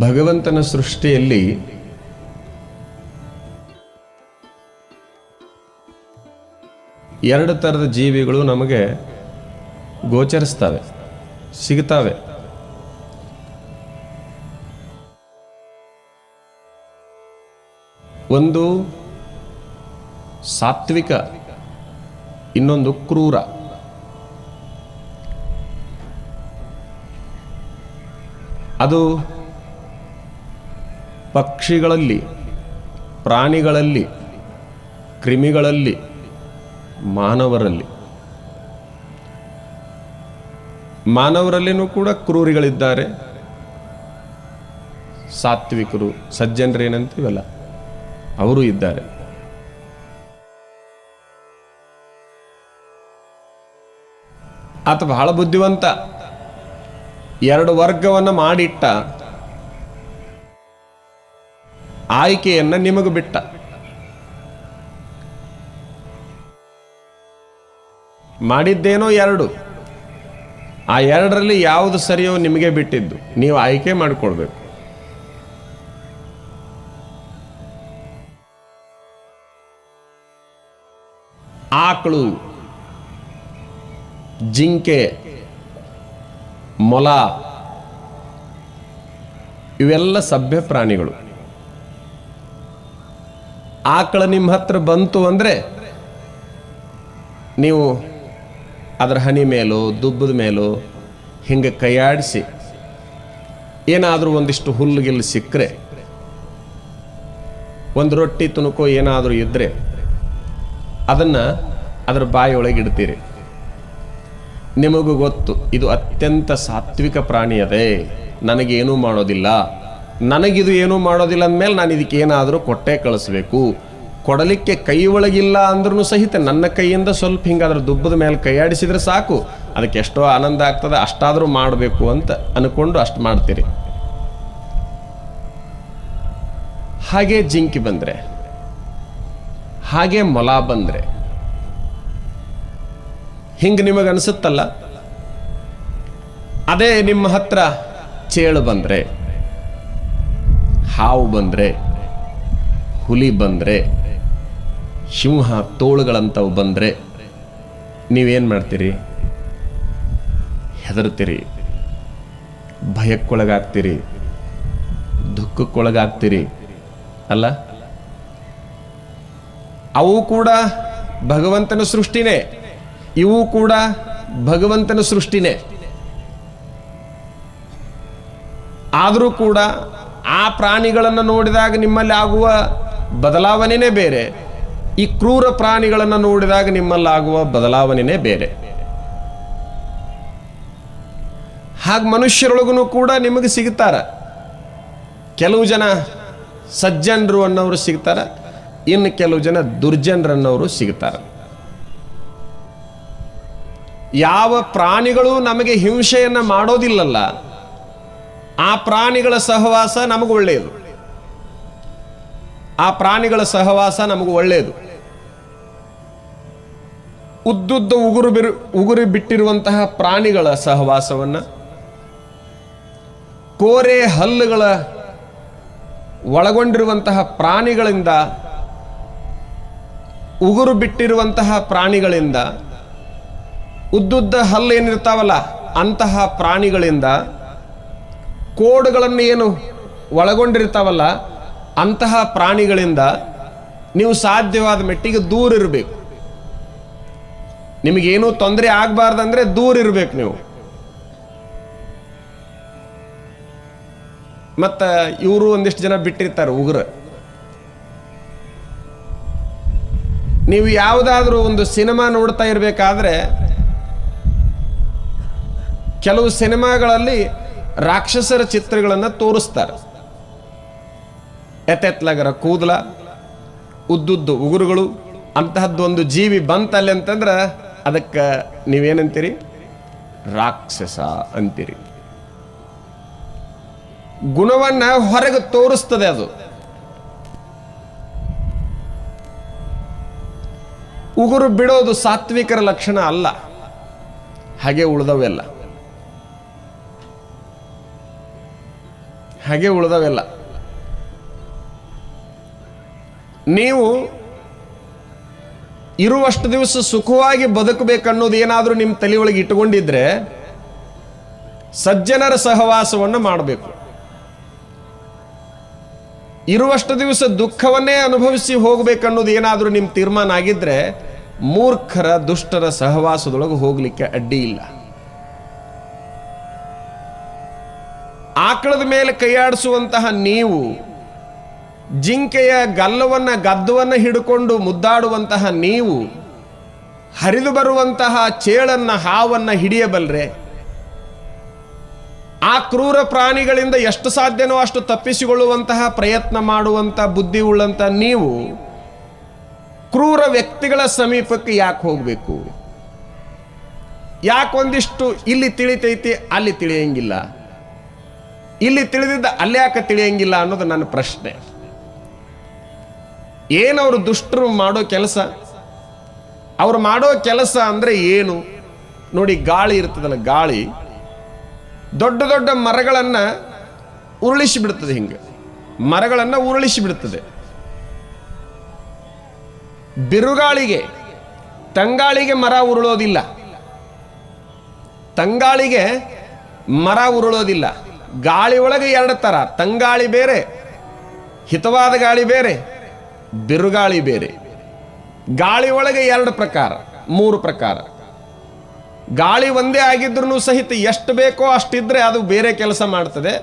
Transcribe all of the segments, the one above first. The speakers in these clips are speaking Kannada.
ಭಗವಂತನ ಸೃಷ್ಟಿಯಲ್ಲಿ ಎರಡು ಥರದ ಜೀವಿಗಳು ನಮಗೆ ಗೋಚರಿಸ್ತವೆ ಸಿಗ್ತಾವೆ. ಒಂದು ಸಾತ್ವಿಕ ಇನ್ನೊಂದು ಕ್ರೂರ. ಅದು ಪಕ್ಷಿಗಳಲ್ಲಿ, ಪ್ರಾಣಿಗಳಲ್ಲಿ, ಕ್ರಿಮಿಗಳಲ್ಲಿ, ಮಾನವರಲ್ಲಿ. ಮಾನವರಲ್ಲಿನೂ ಕೂಡ ಕ್ರೂರಿಗಳಿದ್ದಾರೆ. ಸಾತ್ವಿಕರು ಸಜ್ಜನರೇನಂತೀವಲ್ಲ ಅವರು ಇದ್ದಾರೆ. ಆತ ಬಹಳ ಬುದ್ಧಿವಂತ. ಎರಡು ವರ್ಗವನ್ನು ಮಾಡಿಟ್ಟ. ಆಯ್ಕೆಯನ್ನ ನಿಮಗೆ ಬಿಟ್ಟ. ಮಾಡಿದ್ದೇನೋ ಎರಡು. ಆ ಎರಡರಲ್ಲಿ ಯಾವುದು ಸರಿಯೋ ನಿಮಗೆ ಬಿಟ್ಟಿದ್ದು. ನೀವು ಆಯ್ಕೆ ಮಾಡಿಕೊಳ್ಬೇಕು. ಆಕಳು, ಜಿಂಕೆ, ಮೊಲ, ಇವೆಲ್ಲ ಸಭ್ಯ ಪ್ರಾಣಿಗಳು. ಆಕಳ ನಿಮ್ಮ ಹತ್ರ ಬಂತು ಅಂದರೆ ನೀವು ಅದರ ಹನಿ ಮೇಲೋ, ದುಬ್ಬದ ಮೇಲೋ ಹಿಂಗೆ ಕೈಯಾಡಿಸಿ. ಏನಾದರೂ ಒಂದಿಷ್ಟು ಹುಲ್ಲುಗಿಲ್ಲು ಸಿಕ್ಕರೆ, ಒಂದು ರೊಟ್ಟಿ ತುಣುಕೋ ಏನಾದರೂ ಇದ್ದರೆ ಅದನ್ನು ಅದರ ಬಾಯಿಯೊಳಗೆ ಇಡ್ತೀರಿ. ನಿಮಗೂ ಗೊತ್ತು, ಇದು ಅತ್ಯಂತ ಸಾತ್ವಿಕ ಪ್ರಾಣಿ ಅದೇ. ನನಗೇನೂ ಮಾಡೋದಿಲ್ಲ. ನನಗಿದು ಏನೂ ಮಾಡೋದಿಲ್ಲ ಅಂದಮೇಲೆ ನಾನು ಇದಕ್ಕೆ ಏನಾದರೂ ಕೊಟ್ಟೆ ಕಳಿಸ್ಬೇಕು. ಕೊಡಲಿಕ್ಕೆ ಕೈ ಒಳಗಿಲ್ಲ ಅಂದ್ರೂ ಸಹಿತ ನನ್ನ ಕೈಯಿಂದ ಸ್ವಲ್ಪ ಹಿಂಗೆ ಅದ್ರ ದುಬ್ಬದ ಮೇಲೆ ಕೈಯಾಡಿಸಿದ್ರೆ ಸಾಕು. ಅದಕ್ಕೆ ಎಷ್ಟೋ ಆನಂದ ಆಗ್ತದೆ, ಅಷ್ಟಾದರೂ ಮಾಡಬೇಕು ಅಂತ ಅನ್ಕೊಂಡು ಅಷ್ಟು ಮಾಡ್ತೀರಿ. ಹಾಗೆ ಜಿಂಕಿ ಬಂದರೆ, ಹಾಗೆ ಮೊಲ ಬಂದರೆ, ಹಿಂಗೆ ನಿಮಗೆ ಅನಿಸುತ್ತಲ್ಲ? ಅದೇ ನಿಮ್ಮ ಹತ್ರ ಚೇಳು ಬಂದರೆ ಹಾವು ಬಂದರೆ, ಹುಲಿ ಬಂದರೆ, ಸಿಂಹ ತೋಳುಗಳಂಥವು ಬಂದರೆ, ನೀವೇನು ಮಾಡ್ತೀರಿ? ಹೆದರ್ತೀರಿ, ಭಯಕ್ಕೊಳಗಾಗ್ತೀರಿ, ದುಃಖಕ್ಕೊಳಗಾಗ್ತೀರಿ, ಅಲ್ಲ? ಅವು ಕೂಡ ಭಗವಂತನ ಸೃಷ್ಟಿನೇ. ಇವು ಕೂಡ ಭಗವಂತನ ಸೃಷ್ಟಿನೇ. ಆದರೂ ಕೂಡ ಆ ಪ್ರಾಣಿಗಳನ್ನು ನೋಡಿದಾಗ ನಿಮ್ಮಲ್ಲಿ ಆಗುವ ಬದಲಾವಣೆನೇ ಬೇರೆ. ಈ ಕ್ರೂರ ಪ್ರಾಣಿಗಳನ್ನು ನೋಡಿದಾಗ ನಿಮ್ಮಲ್ಲಿ ಆಗುವ ಬದಲಾವಣೆನೇ ಬೇರೆ. ಹಾಗೆ ಮನುಷ್ಯರೊಳಗೂ ಕೂಡ ನಿಮಗೆ ಸಿಗ್ತಾರ ಕೆಲವು ಜನ ಸಜ್ಜನರು ಅನ್ನೋರು ಸಿಗ್ತಾರ ಇನ್ನು ಕೆಲವು ಜನ ದುರ್ಜನರನ್ನವರು ಸಿಗ್ತಾರೆ ಯಾವ ಪ್ರಾಣಿಗಳು ನಮಗೆ ಹಿಂಸೆಯನ್ನು ಮಾಡೋದಿಲ್ಲಲ್ಲ ಆ ಪ್ರಾಣಿಗಳ ಸಹವಾಸ ನಮಗೆ ಒಳ್ಳೆಯದು. ಆ ಪ್ರಾಣಿಗಳ ಸಹವಾಸ ನಮಗೆ ಒಳ್ಳೆಯದು. ಉದ್ದುದ್ದ ಉಗುರು ಬಿರು, ಉಗುರು ಬಿಟ್ಟಿರುವಂತಹ ಪ್ರಾಣಿಗಳ ಸಹವಾಸವನ್ನು, ಕೋರೆ ಹಲ್ಲುಗಳ ಒಳಗೊಂಡಿರುವಂತಹ ಪ್ರಾಣಿಗಳಿಂದ, ಉಗುರು ಬಿಟ್ಟಿರುವಂತಹ ಪ್ರಾಣಿಗಳಿಂದ, ಉದ್ದುದ್ದ ಹಲ್ಲು ಏನಿರ್ತಾವಲ್ಲ, ಅಂತಹ ಪ್ರಾಣಿಗಳಿಂದ ಕೋಡುಗಳನ್ನು ಏನು ಒಳಗೊಂಡಿರ್ತಾವಲ್ಲ, ಅಂತಹ ಪ್ರಾಣಿಗಳಿಂದ ನೀವು ಸಾಧ್ಯವಾದ ಮಟ್ಟಿಗೆ ದೂರ ಇರಬೇಕು. ನಿಮಗೇನೂ ತೊಂದರೆ ಆಗಬಾರ್ದಂದ್ರೆ ದೂರ ಇರಬೇಕು ನೀವು. ಮತ್ತು ಇವರು ಒಂದಿಷ್ಟು ಜನ ಬಿಟ್ಟಿರ್ತಾರೆ ಉಗ್ರ. ನೀವು ಯಾವುದಾದ್ರೂ ಒಂದು ಸಿನಿಮಾ ನೋಡ್ತಾ ಇರಬೇಕಾದ್ರೆ, ಕೆಲವು ಸಿನಿಮಾಗಳಲ್ಲಿ ರಾಕ್ಷಸರ ಚಿತ್ರಗಳನ್ನು ತೋರಿಸ್ತಾರೆ. ಎತ್ತೆತ್ಲಗರ ಕೂದಲ, ಉದ್ದುದ್ದು ಉಗುರುಗಳು, ಅಂತಹದ್ದು ಒಂದು ಜೀವಿ ಬಂತಲ್ಲಿ ಅಂತಂದ್ರೆ ಅದಕ್ಕೆ ನೀವೇನಂತೀರಿ? ರಾಕ್ಷಸ ಅಂತೀರಿ. ಗುಣವನ್ನ ಹೊರಗೆ ತೋರಿಸ್ತದೆ ಅದು. ಉಗುರು ಬಿಡೋದು ಸಾತ್ವಿಕರ ಲಕ್ಷಣ ಅಲ್ಲ. ಹಾಗೆ ಉಳಿದವೆಲ್ಲ. ಹಾಗೆ ಉಳಿದವೆಲ್ಲ. ನೀವು ಇರುವಷ್ಟು ದಿವಸ ಸುಖವಾಗಿ ಬದುಕಬೇಕನ್ನೋದು ಏನಾದರೂ ನಿಮ್ಮ ತಲೆಯೊಳಗೆ ಇಟ್ಟುಕೊಂಡಿದ್ರೆ ಸಜ್ಜನರ ಸಹವಾಸವನ್ನು ಮಾಡಬೇಕು. ಇರುವಷ್ಟು ದಿವಸ ದುಃಖವನ್ನೇ ಅನುಭವಿಸಿ ಹೋಗಬೇಕನ್ನೋದು ಏನಾದರೂ ನಿಮ್ಮ ತೀರ್ಮಾನ ಆಗಿದ್ರೆ ಮೂರ್ಖರ ದುಷ್ಟರ ಸಹವಾಸದೊಳಗೆ ಹೋಗ್ಲಿಕ್ಕೆ ಅಡ್ಡಿ ಇಲ್ಲ. ಆಕಳದ ಮೇಲೆ ಕೈಯಾಡಿಸುವಂತಹ ನೀವು, ಜಿಂಕೆಯ ಗಲ್ಲವನ್ನ, ಗದ್ದವನ್ನ ಹಿಡ್ಕೊಂಡು ಮುದ್ದಾಡುವಂತಹ ನೀವು, ಹರಿದು ಬರುವಂತಹ ಚೇಳನ್ನ, ಹಾವನ್ನ ಹಿಡಿಯಬಲ್ರೆ? ಆ ಕ್ರೂರ ಪ್ರಾಣಿಗಳಿಂದ ಎಷ್ಟು ಸಾಧ್ಯನೋ ಅಷ್ಟು ತಪ್ಪಿಸಿಕೊಳ್ಳುವಂತಹ ಪ್ರಯತ್ನ ಮಾಡುವಂಥ ಬುದ್ಧಿ ಉಳ್ಳಂತ ನೀವು, ಕ್ರೂರ ವ್ಯಕ್ತಿಗಳ ಸಮೀಪಕ್ಕೆ ಯಾಕೆ ಹೋಗಬೇಕು? ಯಾಕೊಂದಿಷ್ಟು ಇಲ್ಲಿ ತಿಳಿತೈತಿ, ಅಲ್ಲಿ ತಿಳಿಯಂಗಿಲ್ಲ. ಇಲ್ಲಿ ತಿಳಿದಿದ್ದ ಅಲ್ಲಿ ಯಾಕೆ ತಿಳಿಯಂಗಿಲ್ಲ ಅನ್ನೋದು ನನ್ನ ಪ್ರಶ್ನೆ. ಏನವರು ದುಷ್ಟರು ಮಾಡೋ ಕೆಲಸ? ಅವ್ರು ಮಾಡೋ ಕೆಲಸ ಅಂದ್ರೆ ಏನು? ನೋಡಿ, ಗಾಳಿ ಇರ್ತದಲ್ಲ, ಗಾಳಿ. ದೊಡ್ಡ ದೊಡ್ಡ ಮರಗಳನ್ನು ಉರುಳಿಸಿ ಬಿಡ್ತದೆ ಹಿಂಗೆ. ಮರಗಳನ್ನು ಉರುಳಿಸಿ ಬಿಡ್ತದೆ ಬಿರುಗಾಳಿಗೆ, ತಂಗಾಳಿಗೆ ಮರ ಉರುಳೋದಿಲ್ಲ. ತಂಗಾಳಿಗೆ ಮರ ಉರುಳೋದಿಲ್ಲ. ಗಾಳಿ ಒಳಗೆ ಎರಡು ಥರ ತಂಗಾಳಿ ಬೇರೆ, ಹಿತವಾದ ಗಾಳಿ ಬೇರೆ, ಬಿರುಗಾಳಿ ಬೇರೆ. ಗಾಳಿ ಒಳಗೆ ಎರಡು ಪ್ರಕಾರ, ಮೂರು ಪ್ರಕಾರ. ಗಾಳಿ ಒಂದೇ ಆಗಿದ್ರೂ ಸಹಿತ ಎಷ್ಟು ಬೇಕೋ ಅಷ್ಟಿದ್ರೆ ಅದು ಬೇರೆ ಕೆಲಸ ಮಾಡ್ತದೆ.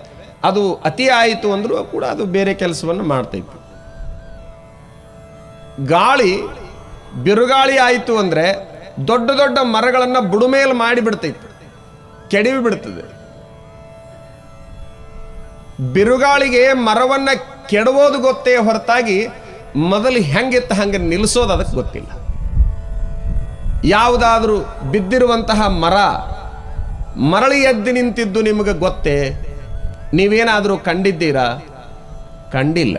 ಅದು ಅತಿ ಆಯಿತು ಅಂದ್ರೂ ಕೂಡ ಅದು ಬೇರೆ ಕೆಲಸವನ್ನು ಮಾಡ್ತೈತಿ. ಗಾಳಿ ಬಿರುಗಾಳಿ ಆಯಿತು ಅಂದ್ರೆ ದೊಡ್ಡ ದೊಡ್ಡ ಮರಗಳನ್ನ ಬುಡುಮೇಲ್ ಮಾಡಿ ಬಿಡ್ತೈತಿ ಕೆಡವಿ ಬಿಡ್ತದೆ. ಬಿರುಗಾಳಿಗೆ ಮರವನ್ನ ಕೆಡವೋದು ಗೊತ್ತೇ ಹೊರತಾಗಿ ಮೊದಲು ಹೆಂಗಿತ್ತ ಹಂಗೆ ನಿಲ್ಲಿಸೋದು ಅದಕ್ಕೆ ಗೊತ್ತಿಲ್ಲ. ಯಾವುದಾದ್ರೂ ಬಿದ್ದಿರುವಂತಹ ಮರ, ಮರಳಿ ಎದ್ದು ನಿಂತಿದ್ದು ನಿಮಗೆ ಗೊತ್ತೇ? ನೀವೇನಾದರೂ ಕಂಡಿದ್ದೀರಾ? ಕಂಡಿಲ್ಲ.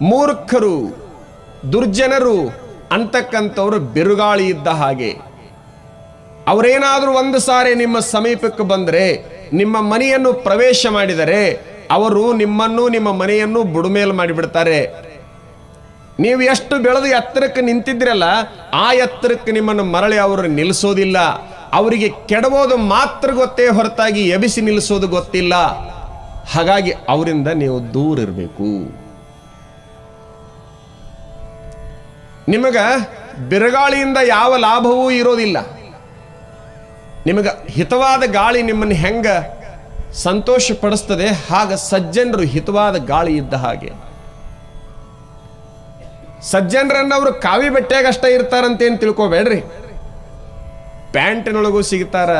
ಮೂರ್ಖರು, ದುರ್ಜನರು ಅಂತಕ್ಕಂಥವ್ರು ಬಿರುಗಾಳಿ ಇದ್ದ ಹಾಗೆ. ಅವರೇನಾದರೂ ಒಂದು ಸಾರಿ ನಿಮ್ಮ ಸಮೀಪಕ್ಕೆ ಬಂದರೆ, ನಿಮ್ಮ ಮನೆಯನ್ನು ಪ್ರವೇಶ ಮಾಡಿದರೆ, ಅವರು ನಿಮ್ಮನ್ನು, ನಿಮ್ಮ ಮನೆಯನ್ನು ಬುಡುಮೇಲು ಮಾಡಿಬಿಡ್ತಾರೆ. ನೀವು ಎಷ್ಟು ಬೆಳೆದು ಎತ್ತರಕ್ಕೆ ನಿಂತಿದ್ರಲ್ಲ ಆ ಎತ್ತರಕ್ಕೆ ನಿಮ್ಮನ್ನು ಮರಳಿ ಅವರು ನಿಲ್ಲಿಸೋದಿಲ್ಲ. ಅವರಿಗೆ ಕೆಡವೋದು ಮಾತ್ರ ಗೊತ್ತೇ ಹೊರತಾಗಿ ಎಬಿಸಿ ನಿಲ್ಲಿಸೋದು ಗೊತ್ತಿಲ್ಲ. ಹಾಗಾಗಿ ಅವರಿಂದ ನೀವು ದೂರ ಇರಬೇಕು. ನಿಮಗ ಬಿರುಗಾಳಿಯಿಂದ ಯಾವ ಲಾಭವೂ ಇರೋದಿಲ್ಲ. ನಿಮಗೆ ಹಿತವಾದ ಗಾಳಿ ನಿಮ್ಮನ್ನು ಹೆಂಗ ಸಂತೋಷ ಪಡಿಸ್ತದೆ ಹಾಗ ಸಜ್ಜನರು ಹಿತವಾದ ಗಾಳಿ ಇದ್ದ ಹಾಗೆ. ಸಜ್ಜನರನ್ನ ಅವರು ಕಾವಿ ಬಟ್ಟೆಯಾಗ ಅಷ್ಟೇ ಇರ್ತಾರಂತೇನು ತಿಳ್ಕೊಬೇಡ್ರಿ. ಪ್ಯಾಂಟಿನೊಳಗೂ ಸಿಗ್ತಾರ,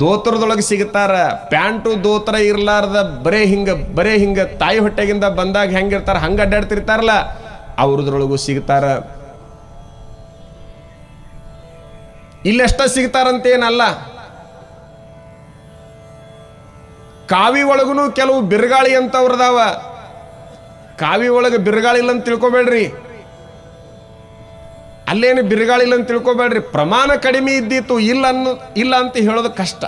ದೋತ್ರದೊಳಗೆ ಸಿಗ್ತಾರ, ಪ್ಯಾಂಟು ದೋತ್ರ ಇರ್ಲಾರ್ದ ಬರೇ ಹಿಂಗ ಬರೇ ಹಿಂಗ ತಾಯಿ ಹೊಟ್ಟೆಗಿಂದ ಬಂದಾಗ ಹೆಂಗಿರ್ತಾರ, ಹಂಗ ಅಡ್ಡಾಡ್ತಿರ್ತಾರಲ್ಲ, ಅವ್ರದ್ರೊಳಗೂ ಸಿಗ್ತಾರ. ಇಲ್ಲೆಷ್ಟ ಸಿಗ್ತಾರಂತೇನಲ್ಲ. ಕಾವಿ ಒಳಗೂ ಕೆಲವು ಬಿರುಗಾಳಿ ಅಂತವ್ರದಾವ. ಕಾವಿ ಒಳಗೆ ಬಿರುಗಾಳಿ ಇಲ್ಲ ಅಂತ ತಿಳ್ಕೊಬೇಡ್ರಿ. ಅಲ್ಲೇನು ಬಿರುಗಾಳಿ ಇಲ್ಲ ಅಂತ ತಿಳ್ಕೊಬೇಡ್ರಿ. ಪ್ರಮಾಣ ಕಡಿಮೆ ಇದ್ದಿತ್ತು ಇಲ್ಲ ಅನ್ನು, ಇಲ್ಲ ಅಂತ ಹೇಳೋದು ಕಷ್ಟ.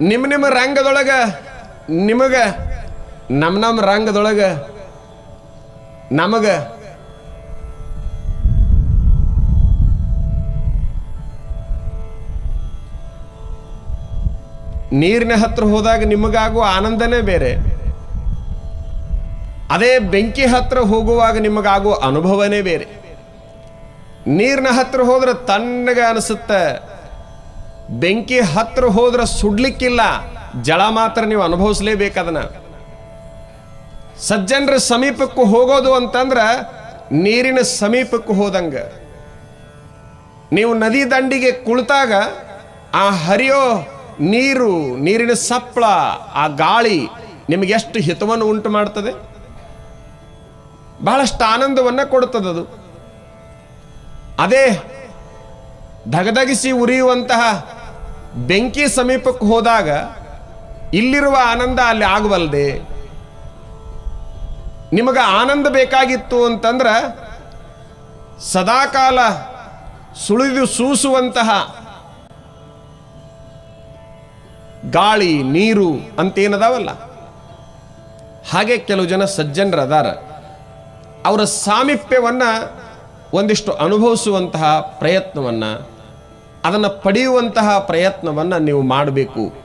ನಿಮ್ಮ ನಿಮ್ಮ ರಂಗದೊಳಗೆ, ನಿಮಗೆ ನಮ್ಮ ನಮ್ಮ ರಂಗದೊಳಗೆ, ನಮಗ ನೀರಿನ ಹತ್ರ ಹೋದಾಗ ನಿಮಗಾಗುವ ಆನಂದನೇ ಬೇರೆ. ಅದೇ ಬೆಂಕಿ ಹತ್ರ ಹೋಗುವಾಗ ನಿಮಗಾಗುವ ಅನುಭವನೇ ಬೇರೆ. ನೀರಿನ ಹತ್ರ ಹೋದ್ರೆ ತಣ್ಣಗೆ ಅನಿಸುತ್ತೆ. ಬೆಂಕಿ ಹತ್ರ ಹೋದ್ರೆ ಸುಡ್ಲಿಕ್ಕಿಲ್ಲ. ಜಳ ಮಾತ್ರ ನೀವು ಅನುಭವಿಸಲೇಬೇಕದನ್ನ ಸಜ್ಜನರ ಸಮೀಪಕ್ಕೂ ಹೋಗೋದು ಅಂತಂದ್ರ ನೀರಿನ ಸಮೀಪಕ್ಕೂ ಹೋದಂಗ. ನೀವು ನದಿ ದಂಡಿಗೆ ಕುಳಿತಾಗ ಆ ಹರಿಯೋ ನೀರು, ನೀರಿನ ಸಪ್ಪಳ ಆ ಗಾಳಿ ನಿಮಗೆ ಎಷ್ಟು ಹಿತವನ್ನು ಉಂಟು ಮಾಡ್ತದೆ? ಬಹಳಷ್ಟು ಆನಂದವನ್ನ ಕೊಡುತ್ತದದು ಅದೇ. ಧಗಧಗಿಸಿ ಉರಿಯುವಂತಹ ಬೆಂಕಿ ಸಮೀಪಕ್ಕೆ ಹೋದಾಗ ಇಲ್ಲಿರುವ ಆನಂದ ಅಲ್ಲಿ ಆಗಬಲ್ಲದೆ ನಿಮಗೆ ಆನಂದ ಬೇಕಾಗಿತ್ತು ಅಂತಂದ್ರೆ ಸದಾಕಾಲ ಸುಳಿದು ಸೂಸುವಂತಹ ಗಾಳಿ, ನೀರು ಅಂತೇನದಾವಲ್ಲ? ಹಾಗೆ ಕೆಲವು ಜನ ಸಜ್ಜನರದಾರ. ಅವರ ಸಾಮೀಪ್ಯವನ್ನು ಒಂದಿಷ್ಟು ಅನುಭವಿಸುವಂತಹ ಪ್ರಯತ್ನವನ್ನು, ಅದನ್ನು ಪಡೆಯುವಂತಹ ಪ್ರಯತ್ನವನ್ನು ನೀವು ಮಾಡಬೇಕು.